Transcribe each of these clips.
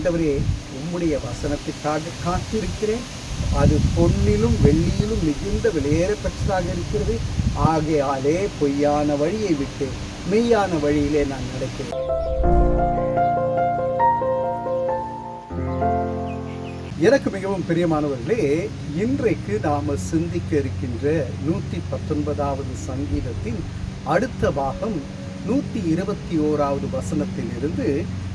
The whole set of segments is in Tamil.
ஆண்டவரே உம்முடைய வசனத்துக்காக காத்திருக்கிறேன். அது பொன்னிலும் வெள்ளியிலும் மிகுந்த விலையேற பெற்றதாக இருக்கிறது. ஆகையாலே பொய்யான வழியை விட்டு மெய்யான வழியிலே நான் நடக்கிறேன். எனக்கு மிகவும் பிரியமானவர்களே இன்றைக்கு நாம சிந்திக்க இருக்கின்ற நூற்றி பத்தொன்பதாவது சங்கீதத்தின் அடுத்த பாகம் நூற்றி இருபத்தி ஓராவது வசனத்திலிருந்து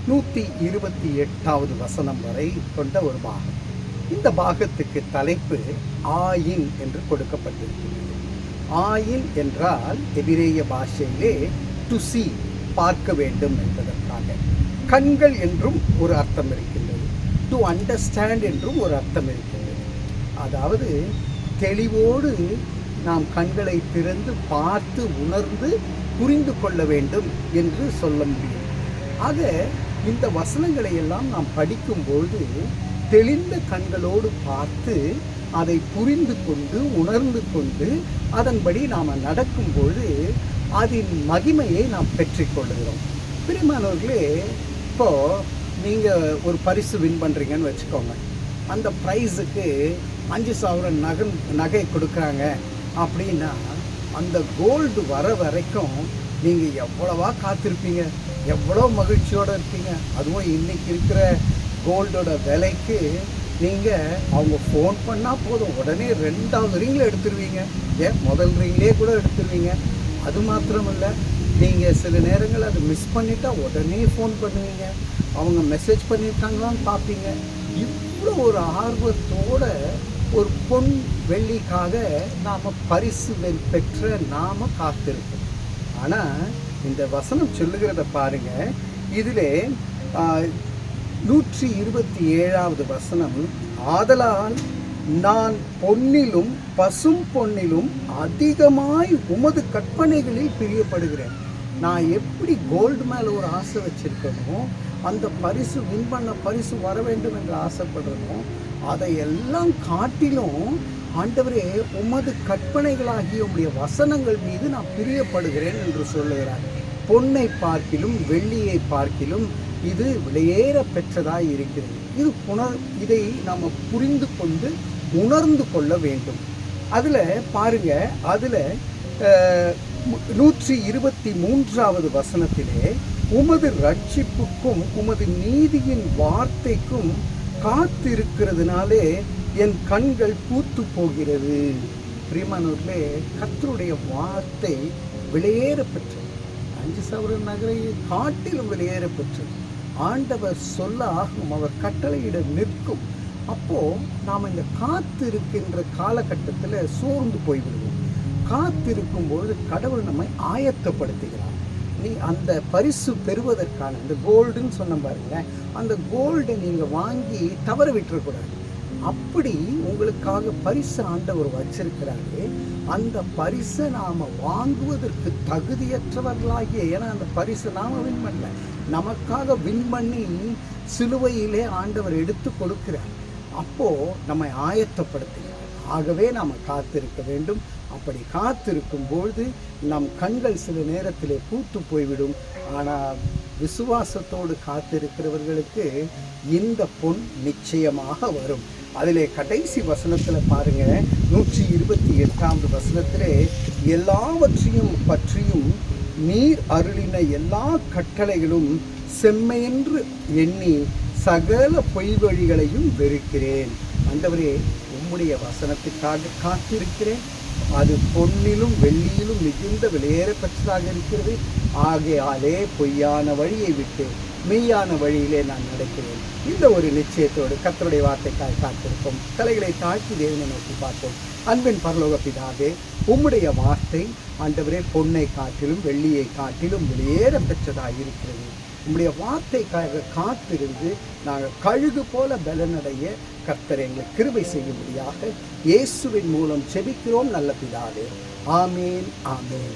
நூற்றி இருபத்தி எட்டாவது வசனம் வரை கொண்ட ஒரு பாகம். இந்த பாகத்துக்கு தலைப்பு ஆயின் என்று கொடுக்கப்பட்டிருக்கிறது. ஆயின் என்றால் எபிரேய பாஷையிலே டு பார்க்க வேண்டும் என்பதற்காக. கண்கள் என்றும் ஒரு அர்த்தம் இருக்கின்றது. டு அண்டர்ஸ்டாண்ட் என்றும் ஒரு அர்த்தம் இருக்கின்றது. அதாவது தெளிவோடு நாம் கண்களை திறந்து பார்த்து உணர்ந்து புரிந்து கொள்ள வேண்டும் என்று சொல்ல முடியும். ஆக இந்த வசனங்களை எல்லாம் நாம் படிக்கும்பொழுது தெளிந்த கண்களோடு பார்த்து அதை புரிந்து கொண்டு உணர்ந்து கொண்டு அதன்படி நாம் நடக்கும்பொழுது அதன் மகிமையை நாம் பெற்றுக்கொள்கிறோம். பிரிமானவர்களே இப்போ நீங்கள் ஒரு பரிசு வின் பண்ணுறீங்கன்னு வச்சுக்கோங்க. அந்த ப்ரைஸுக்கு அஞ்சு சவரன் நகை நகை கொடுக்குறாங்க அப்படின்னா அந்த கோல்டு வர வரைக்கும் நீங்கள் எவ்வளவா காத்திருப்பீங்க? எவ்வளோ மகிழ்ச்சியோடு இருப்பீங்க அதுவும் இன்னைக்கு இருக்கிற கோல்டோட விலைக்கு நீங்கள் அவங்க ஃபோன் பண்ணால் போதும். உடனே ரெண்டாவது ரிங்கில் எடுத்துருவீங்க. ஏன்? முதல் ரிங்லேயே கூட எடுத்துருவீங்க. அது மாத்திரமல்ல. நீங்கள் சில நேரங்கள் அதை மிஸ் பண்ணிட்டா உடனே ஃபோன் பண்ணுவீங்க. அவங்க மெசேஜ் பண்ணியிருக்காங்களான்னு பார்ப்பீங்க இவ்வளோ ஒரு ஆர்வத்தோட ஒரு பொன் வெள்ளிக்காக நாம் பரிசு பெற்ற நாம் காத்திருக்கோம். ஆனால் இந்த வசனம் சொல்லுகிறத பாருங்க. இதிலே நூற்றி இருபத்தி ஏழாவது வசனம் ஆதலால் நான் பொன்னிலும் பசும் பொன்னிலும் அதிகமாய் உமது கற்பனைகளில் பிரியப்படுகிறேன். நான் எப்படி கோல்டு மேலே ஒரு ஆசை வச்சுருக்கேனோ அந்த பரிசு வின் பண்ண பரிசு வர வேண்டும் என்று ஆசைப்படுறனோ அதையெல்லாம் காட்டிலும் ஆண்டவரே உமது கற்பனைகளாகிய உம்முடைய வசனங்கள் மீது நான் பிரியப்படுகிறேன் என்று சொல்லுகிறார். பொன்னை பார்க்கிலும் வெள்ளியை பார்க்கிலும் இது விலையேற பெற்றதாய் இருக்கிறது. இது புணர் இதை நாம் புரிந்து கொண்டு உணர்ந்து கொள்ள வேண்டும். அதில் பாருங்க அதில் நூற்றி இருபத்தி மூன்றாவது வசனத்திலே உமது ரட்சிப்புக்கும் உமது நீதியின் வார்த்தைக்கும் காத்திருக்கிறதுனாலே என் கண்கள் பூத்து போகிறது. பிரியமானவர்களே கத்தருடைய வார்த்தை வெளியேற பெற்றது. அஞ்சு சவர நகரை காட்டிலும் வெளியேற பெற்றது. ஆண்டவர் சொல்ல ஆகும் அவர் கட்டளையிட நிற்கும். அப்போ நாம் இந்த காத்திருக்கின்ற காலகட்டத்தில் சோர்ந்து போய்விடுவோம். காத்திருக்கும் பொழுது கடவுள் நம்மை ஆயத்தப்படுத்துகிறார். நீ அந்த பரிசு பெறுவதற்கான இந்த கோல்டுன்னு சொன்ன பாருங்க அந்த கோல்டை நீங்கள் வாங்கி தவற விட்டுறக்கூடாது. அப்படி உங்களுக்காக பரிசு ஆண்டவர் வச்சிருக்கிறாரு அந்த பரிசை நாம வாங்குவதற்கு தகுதியற்றவர்களாகிய ஏன்னா அந்த பரிசை நாம வின் பண்ணல. நமக்காக வின் பண்ணி சிலுவையிலே ஆண்டவர் எடுத்து கொடுக்கிறார். அப்போ நம்மை ஆயத்தப்படுத்துகிறார். ஆகவே நாம் காத்திருக்க வேண்டும். அப்படி காத்திருக்கும் பொழுது நம் கண்கள் சில நேரத்திலே பூத்து போய்விடும். ஆனால் விசுவாசத்தோடு காத்திருக்கிறவர்களுக்கு இந்த பொன் நிச்சயமாக வரும். அதில் கடைசி வசனத்தில் பாருங்கள் நூற்றி இருபத்தி எட்டாவது வசனத்திலே எல்லாவற்றையும் பற்றியும் நீர் அருளின எல்லா கட்டளைகளும் செம்மையென்று எண்ணி சகல பொய் வழிகளையும் வெறுக்கிறேன். அந்தவரே உம்முடைய வசனத்துக்காக காத்திருக்கிறேன். அது பொன்னிலும் வெள்ளியிலும் மிகுந்த விலையேற பெற்றதாக இருக்கிறது. ஆகையாலே பொய்யான வழியை விட்டு மெய்யான வழியிலே நான் நடக்கிறேன். இந்த ஒரு நிச்சயத்தோடு கத்தருடைய வார்த்தைக்காய் காத்திருப்போம். தலைகளை தாழ்த்தி தேவனை நோக்கி பார்ப்போம். அன்பின் பரலோக பிதாவே உம்முடைய வார்த்தை ஆண்டவரே பொன்னை காட்டிலும் வெள்ளியை காட்டிலும் வெளியேற பெற்றதாக இருக்கிறது. உம்முடைய வார்த்தைக்காக காத்திருந்து நாங்கள் கழுகு போல பலனடைய கர்த்தர் எங்களை கிருபை செய்யும்படியாக இயேசுவின் மூலம் செபிக்கிறோம் நல்ல பிதாவே. ஆமேன் ஆமேன்.